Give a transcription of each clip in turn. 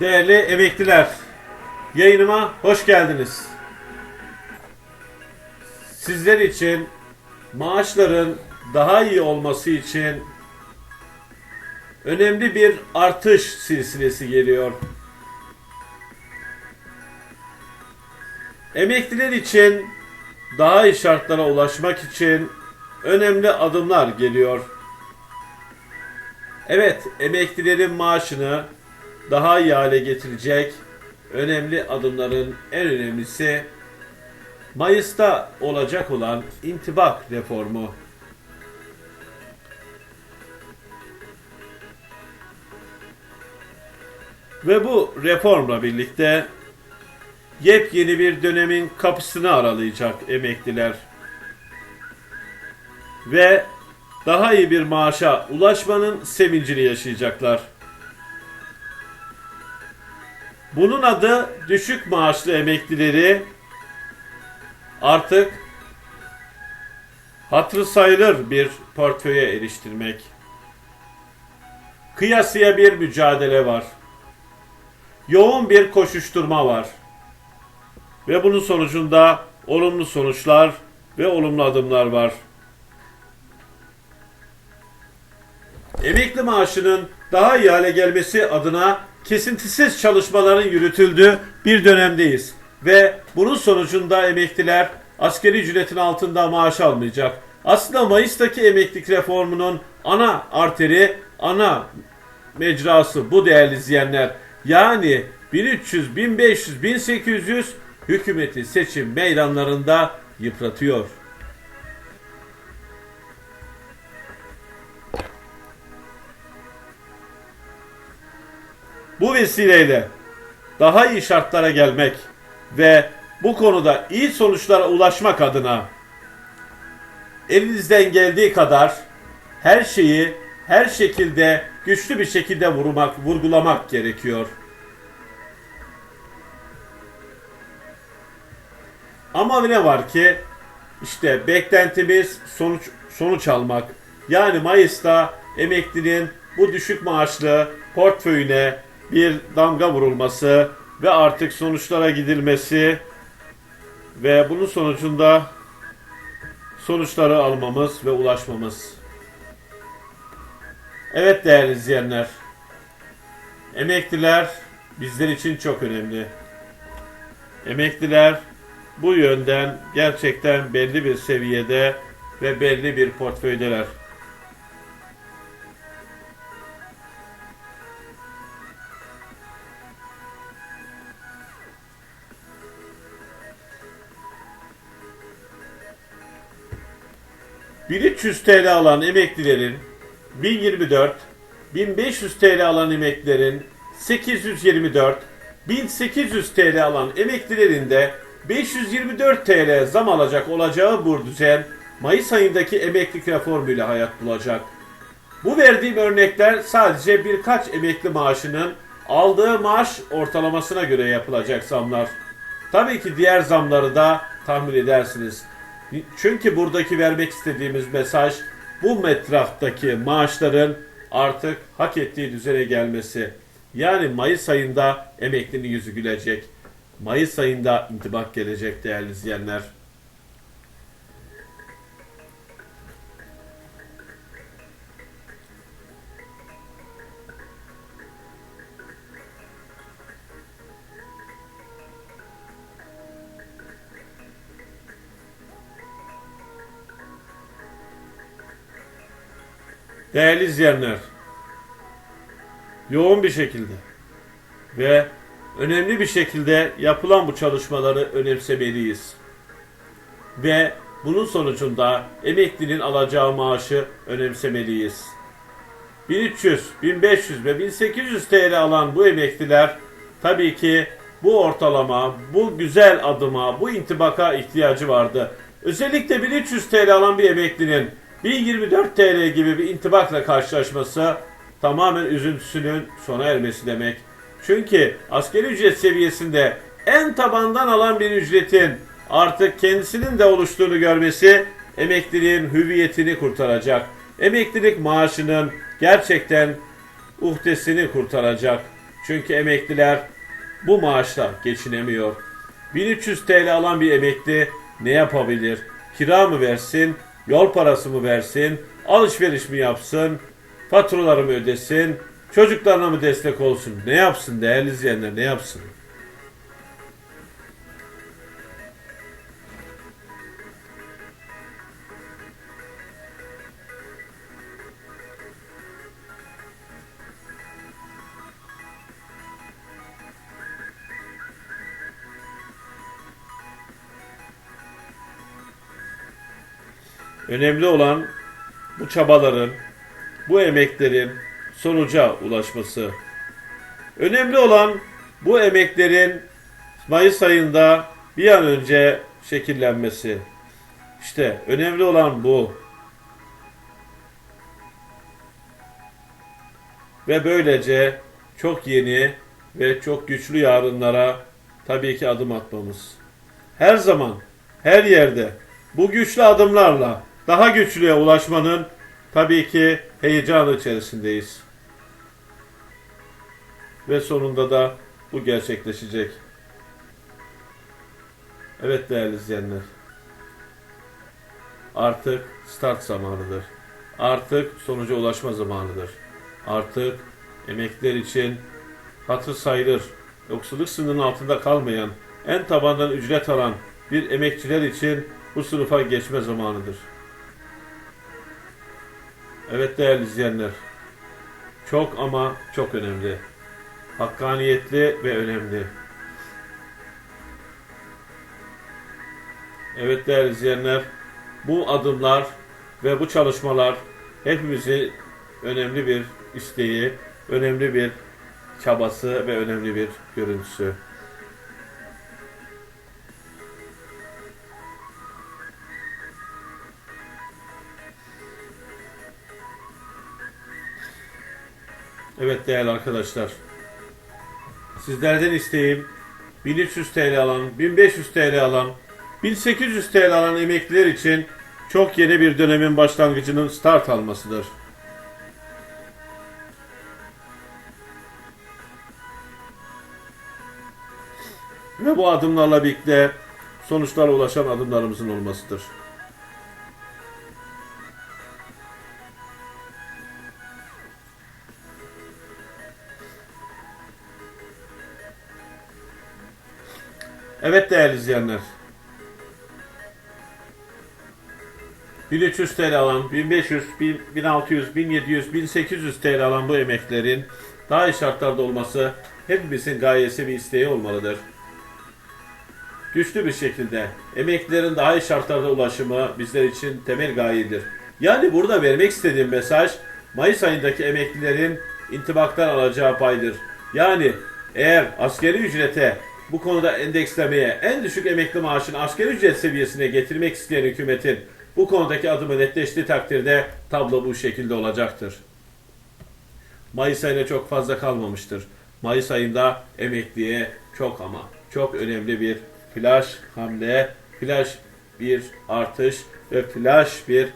değerli emekliler. Yayınıma hoş geldiniz. Sizler için maaşların daha iyi olması için önemli bir artış silsilesi geliyor. Emekliler için daha iyi şartlara ulaşmak için önemli adımlar geliyor. Evet, emeklilerin maaşını daha iyi hale getirecek önemli adımların en önemlisi Mayıs'ta olacak olan intibak reformu. Ve bu reformla birlikte yepyeni bir dönemin kapısını aralayacak emekliler. Ve daha iyi bir maaşa ulaşmanın sevincini yaşayacaklar. Bunun adı düşük maaşlı emeklileri artık hatırı sayılır bir portföye eriştirmek. Kıyasıya bir mücadele var. Yoğun bir koşuşturma var. Ve bunun sonucunda olumlu sonuçlar ve olumlu adımlar var. Emekli maaşının daha iyi hale gelmesi adına kesintisiz çalışmaların yürütüldüğü bir dönemdeyiz. Ve bunun sonucunda emekliler askeri ücretin altında maaş almayacak. Aslında Mayıs'taki emeklilik reformunun ana arteri, ana mecrası bu değerli izleyenler. Yani 1300, 1500, 1800 hükümeti seçim meydanlarında yıpratıyor. Bu vesileyle daha iyi şartlara gelmek ve bu konuda iyi sonuçlara ulaşmak adına elinizden geldiği kadar her şeyi her şekilde güçlü bir şekilde vurmak, vurgulamak gerekiyor. Ama ne var ki işte beklentimiz sonuç sonuç almak. Yani Mayıs'ta emeklinin bu düşük maaşlı portföyüne bir damga vurulması ve artık sonuçlara gidilmesi ve bunun sonucunda sonuçları almamız ve ulaşmamız. Evet değerli izleyenler. Emekliler bizler için çok önemli. Emekliler bu yönden gerçekten belli bir seviyede ve belli bir portföydeler. ...1300 TL alan emeklilerin 1024, 1500 TL alan emeklilerin 824, 1800 TL alan emeklilerin de 524 TL zam alacak olacağı bu düzen Mayıs ayındaki emeklilik reformuyla hayat bulacak. Bu verdiğim örnekler sadece birkaç emekli maaşının aldığı maaş ortalamasına göre yapılacak zamlar. Tabii ki diğer zamları da tahmin edersiniz. Çünkü buradaki vermek istediğimiz mesaj bu metrahtaki maaşların artık hak ettiği düzene gelmesi. Yani Mayıs ayında emeklinin yüzü gülecek. Mayıs ayında intibak gelecek değerli izleyenler. Değerli izleyenler, yoğun bir şekilde ve önemli bir şekilde yapılan bu çalışmaları önemsemeliyiz. Ve bunun sonucunda emeklinin alacağı maaşı önemsemeliyiz. 1300, 1500 ve 1800 TL alan bu emekliler tabii ki bu ortalama, bu güzel adıma, bu intibaka ihtiyacı vardı. Özellikle 1300 TL alan bir emeklinin 1024 TL gibi bir intibakla karşılaşması tamamen üzüntüsünün sona ermesi demek. Çünkü askeri ücret seviyesinde en tabandan alan bir ücretin artık kendisinin de oluştuğunu görmesi emekliliğin hüviyetini kurtaracak. Emeklilik maaşının gerçekten uhdesini kurtaracak. Çünkü emekliler bu maaşla geçinemiyor. 1300 TL alan bir emekli ne yapabilir? Kira mı versin, yol parası mı versin, alışveriş mi yapsın, faturaları mı ödesin, çocuklarına mı destek olsun? Ne yapsın değerli izleyenler ne yapsın? Önemli olan bu çabaların, bu emeklerin sonuca ulaşması. Önemli olan bu emeklerin Mayıs ayında bir an önce şekillenmesi. İşte önemli olan bu. Ve böylece çok yeni ve çok güçlü yarınlara tabii ki adım atmamız. Her zaman, her yerde bu güçlü adımlarla daha güçlüye ulaşmanın tabii ki heyecanı içerisindeyiz. Ve sonunda da bu gerçekleşecek. Evet değerli izleyenler. Artık start zamanıdır. Artık sonuca ulaşma zamanıdır. Artık emekliler için hatır sayılır, yoksulluk sınırının altında kalmayan, en tabandan ücret alan bir emekçiler için bu sınıfa geçme zamanıdır. Evet değerli izleyenler, çok ama çok önemli. Hakkaniyetli ve önemli. Evet değerli izleyenler, bu adımlar ve bu çalışmalar hepimizin önemli bir isteği, önemli bir çabası ve önemli bir görüntüsü. Evet değerli arkadaşlar. Sizlerden isteğim 1300 TL alan, 1500 TL alan, 1800 TL alan emekliler için çok yeni bir dönemin başlangıcının start almasıdır. Ve bu adımlarla birlikte sonuçlara ulaşan adımlarımızın olmasıdır. Evet değerli izleyenler. 1300 TL alan, 1500, 1600, 1700, 1800 TL alan bu emeklerin daha iyi şartlarda olması hepimizin gayesi bir isteği olmalıdır. Güçlü bir şekilde emeklilerin daha iyi şartlarda ulaşımı bizler için temel gayedir. Yani burada vermek istediğim mesaj Mayıs ayındaki emeklilerin intibaktan alacağı paydır. Yani eğer askeri ücrete bu konuda endekslemeye, en düşük emekli maaşını asgari ücret seviyesine getirmek isteyen hükümetin bu konudaki adımı netleştiği takdirde tablo bu şekilde olacaktır. Mayıs ayına çok fazla kalmamıştır. Mayıs ayında emekliye çok ama çok önemli bir flash hamle, flash bir artış ve flash bir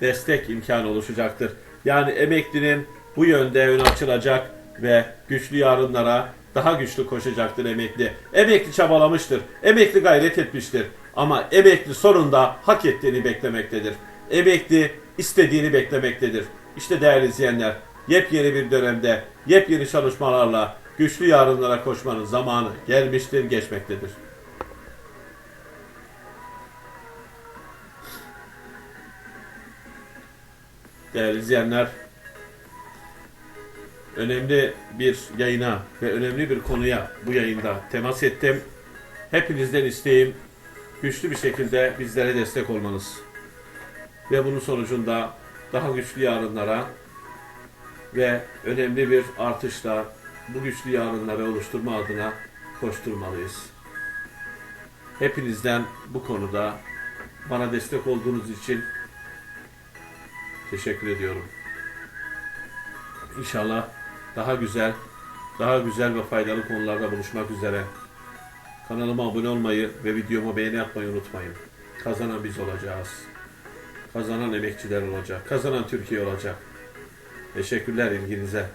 destek imkanı oluşacaktır. Yani emeklinin bu yönde ön açılacak ve güçlü yarınlara daha güçlü koşacaktır emekli. Emekli çabalamıştır. Emekli gayret etmiştir. Ama emekli sonunda hak ettiğini beklemektedir. Emekli istediğini beklemektedir. İşte değerli izleyenler, yepyeni bir dönemde, yepyeni çalışmalarla güçlü yarınlara koşmanın zamanı gelmiştir, geçmektedir. Değerli izleyenler, önemli bir yayına ve önemli bir konuya bu yayında temas ettim. Hepinizden isteğim güçlü bir şekilde bizlere destek olmanız. Ve bunun sonucunda daha güçlü yarınlara ve önemli bir artışla bu güçlü yarınları oluşturma adına koşturmalıyız. Hepinizden bu konuda bana destek olduğunuz için teşekkür ediyorum. İnşallah daha güzel, daha güzel ve faydalı konularda buluşmak üzere. Kanalıma abone olmayı ve videoma beğeni yapmayı unutmayın. Kazanan biz olacağız. Kazanan emekçiler olacak. Kazanan Türkiye olacak. Teşekkürler ilginize.